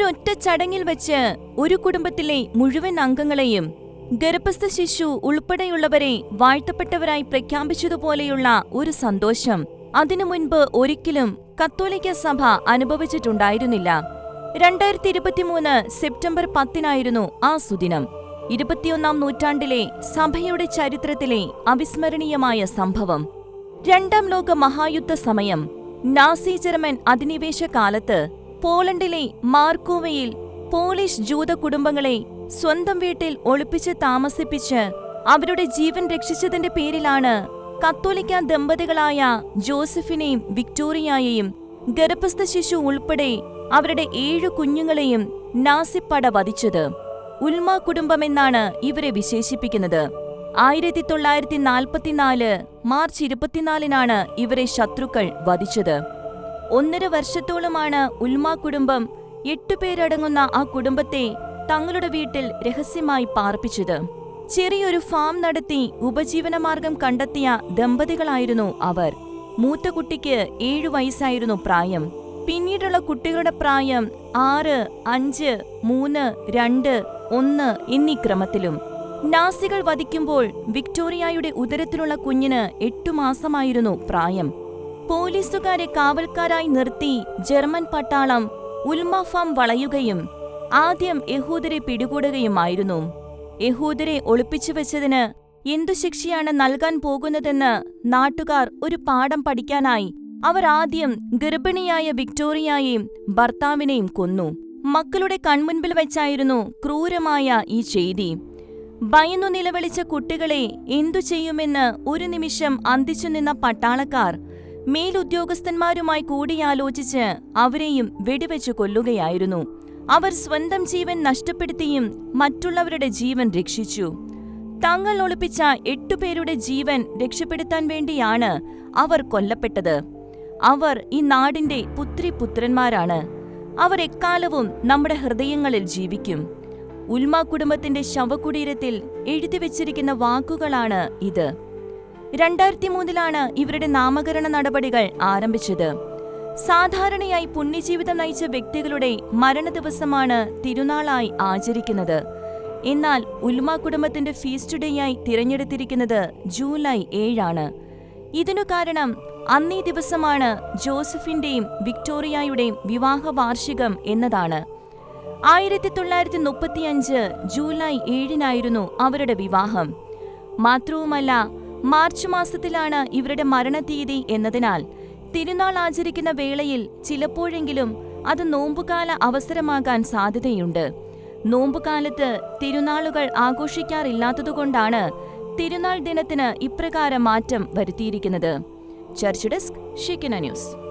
ഒരൊറ്റ ചടങ്ങിൽ വെച്ച് ഒരു കുടുംബത്തിലെ മുഴുവൻ അംഗങ്ങളെയും ഗർഭസ്ഥ ശിശു ഉൾപ്പെടെയുള്ളവരെ വാഴ്ത്തപ്പെട്ടവരായി പ്രഖ്യാപിച്ചതുപോലെയുള്ള ഒരു സന്തോഷം അതിനു മുൻപ് ഒരിക്കലും കത്തോലിക്ക സഭ അനുഭവിച്ചിട്ടുണ്ടായിരുന്നില്ല. രണ്ടായിരത്തി ഇരുപത്തിമൂന്ന് സെപ്റ്റംബർ പത്തിനായിരുന്നു ആ സുദിനം. ഇരുപത്തിയൊന്നാം നൂറ്റാണ്ടിലെ സഭയുടെ ചരിത്രത്തിലെ അവിസ്മരണീയമായ സംഭവം. രണ്ടാം ലോക മഹായുദ്ധ സമയം നാസി ജർമ്മൻ അധിനിവേശ കാലത്ത് പോളണ്ടിലെ മാർക്കോവയിൽ പോളിഷ് ജൂത കുടുംബങ്ങളെ സ്വന്തം വീട്ടിൽ ഒളിപ്പിച്ച് താമസിപ്പിച്ച് അവരുടെ ജീവൻ രക്ഷിച്ചതിന്റെ പേരിലാണ് കത്തോലിക്ക ദമ്പതികളായ ജോസഫിനെയും വിക്ടോറിയയെയും ഗർഭസ്ഥ ശിശു ഉൾപ്പെടെ അവരുടെ ഏഴ് കുഞ്ഞുങ്ങളെയും നാസിപ്പട വധിച്ചത്. ഉൽമ കുടുംബമെന്നാണ് ഇവരെ വിശേഷിപ്പിക്കുന്നത്. ആയിരത്തി തൊള്ളായിരത്തി നാൽപ്പത്തിനാല് മാർച്ച് ഇരുപത്തിനാലിനാണ് ഇവരെ ശത്രുക്കൾ വധിച്ചത്. ഒന്നര വർഷത്തോളമാണ് ഉൽമ കുടുംബം എട്ടുപേരടങ്ങുന്ന ആ കുടുംബത്തെ തങ്ങളുടെ വീട്ടിൽ രഹസ്യമായി പാർപ്പിച്ചത്. ചെറിയൊരു ഫാം നടത്തി ഉപജീവനമാർഗം കണ്ടെത്തിയ ദമ്പതികളായിരുന്നു അവർ. മൂത്ത കുട്ടിക്ക് ഏഴു വയസ്സായിരുന്നു പ്രായം. പിന്നീടുള്ള കുട്ടികളുടെ പ്രായം ആറ് അഞ്ച് മൂന്ന് രണ്ട് ഒന്ന് എന്നീ ക്രമത്തിലും. നാസികൾ വധിക്കുമ്പോൾ വിക്ടോറിയയുടെ ഉദരത്തിലുള്ള കുഞ്ഞിന് എട്ടു മാസമായിരുന്നു പ്രായം. പോലീസുകാരെ കാവൽക്കാരായി നിർത്തി ജർമ്മൻ പട്ടാളം ഉൽമഫാം വളയുകയും ആദ്യം യഹൂദരെ പിടികൂടുകയുമായിരുന്നു. യഹൂദരെ ഒളിപ്പിച്ചു വെച്ചതിന് എന്തു ശിക്ഷയാണ് നൽകാൻ പോകുന്നതെന്ന് നാട്ടുകാർ ഒരു പാഠം പഠിക്കാനായി അവർ ആദ്യം ഗർഭിണിയായ വിക്ടോറിയയെയും ഭർത്താവിനെയും കൊന്നു. മക്കളുടെ കൺമുൻപിൽ വെച്ചായിരുന്നു ക്രൂരമായ ഈ ചെയ്തി. ഭയന്നു നിലവിളിച്ച കുട്ടികളെ എന്തു ചെയ്യുമെന്ന് ഒരു നിമിഷം അന്തിച്ചു നിന്ന പട്ടാളക്കാർ മേലുദ്യോഗസ്ഥന്മാരുമായി കൂടിയാലോചിച്ച് അവരെയും വെടിവെച്ച് കൊല്ലുകയായിരുന്നു. അവർ സ്വന്തം ജീവൻ നഷ്ടപ്പെടുത്തിയും മറ്റുള്ളവരുടെ ജീവൻ രക്ഷിച്ചു. തങ്ങൾ ഒളിപ്പിച്ച എട്ടുപേരുടെ ജീവൻ രക്ഷപ്പെടുത്താൻ വേണ്ടിയാണ് അവർ കൊല്ലപ്പെട്ടത്. അവർ ഈ നാടിന്റെ പുത്രിപുത്രന്മാരാണ്. അവർ എക്കാലവും നമ്മുടെ ഹൃദയങ്ങളിൽ ജീവിക്കും. ഉൽമ കുടുംബത്തിന്റെ ശവകുടീരത്തിൽ എഴുതിവെച്ചിരിക്കുന്ന വാക്കുകളാണ് ഇത്. രണ്ടായിരത്തി മൂന്നിലാണ് ഇവരുടെ നാമകരണ നടപടികൾ ആരംഭിച്ചത്. സാധാരണയായി പുണ്യജീവിതം നയിച്ച വ്യക്തികളുടെ മരണ ദിവസമാണ് തിരുനാളായി ആചരിക്കുന്നത്. എന്നാൽ ഉൽമ കുടുംബത്തിന്റെ ഫീസ്റ്റ് ഡേ ആയി തിരഞ്ഞെടുത്തിരിക്കുന്നത് ജൂലൈ ഏഴാണ്. ഇതിനു കാരണം അന്നേ ദിവസമാണ് ജോസഫിന്റെയും വിക്ടോറിയയുടെയും വിവാഹ വാർഷികം എന്നതാണ്. ആയിരത്തി തൊള്ളായിരത്തി മുപ്പത്തിയഞ്ച് ജൂലൈ ഏഴിനായിരുന്നു അവരുടെ വിവാഹം മാത്രവുമല്ല മാർച്ച് മാസത്തിലാണ് ഇവരുടെ മരണതീയതി എന്നതിനാൽ തിരുനാൾ ആചരിക്കുന്ന വേളയിൽ ചിലപ്പോഴെങ്കിലും അത് നോമ്പുകാല അവസരമാകാൻ സാധ്യതയുണ്ട്. നോമ്പുകാലത്ത് തിരുനാളുകൾ ആഘോഷിക്കാറില്ലാത്തതുകൊണ്ടാണ് തിരുനാൾ ദിനത്തിന് ഇപ്രകാരം മാറ്റം വരുത്തിയിരിക്കുന്നത്. Church desk Shekinah news.